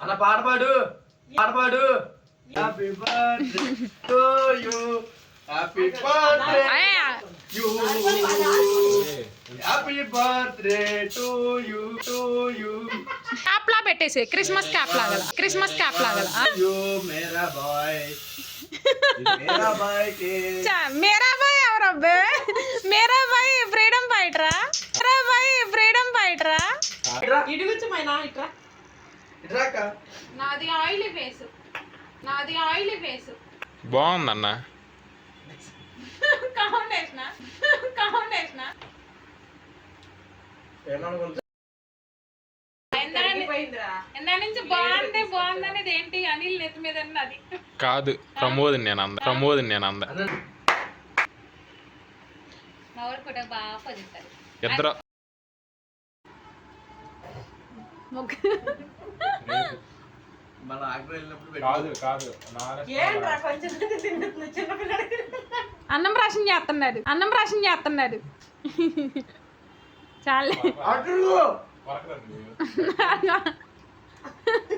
అన్న పాట పాడు. పాట పాడు. Happy birthday to you happy birthday you happy birthday to you to you cap లా పెట్టేసి క్రిస్మస్ క్యాప్ లాగల క్రిస్మస్ క్యాప్ లాగల యు మేరా బాయ్ మేరా బాయ్ కే మేరా బాయ్ ఎవరబ్బే మేరా బాయ్ ఫ్రీడమ్ ఫైటరా ఫ్రీడమ్ ఇట్రాక నాది ఆయిల్ ఫేస్. నాది ఆయిల్ ఫేస్. బాగుందన్న. కాంబినేషన్ నుంచి బాగుంది బాగుంది అనేది ఏంటి? అనిల్ నెత్తి మీద ఉన్నది. కాదు ప్రమోద్ నేను అంద ప్రమోద్ నేను అంద చిన్నపిల్లడికి అన్నం రాషన్ చేస్తున్నాడు అన్నం రాషన్ చేస్తున్నాడు చాలే.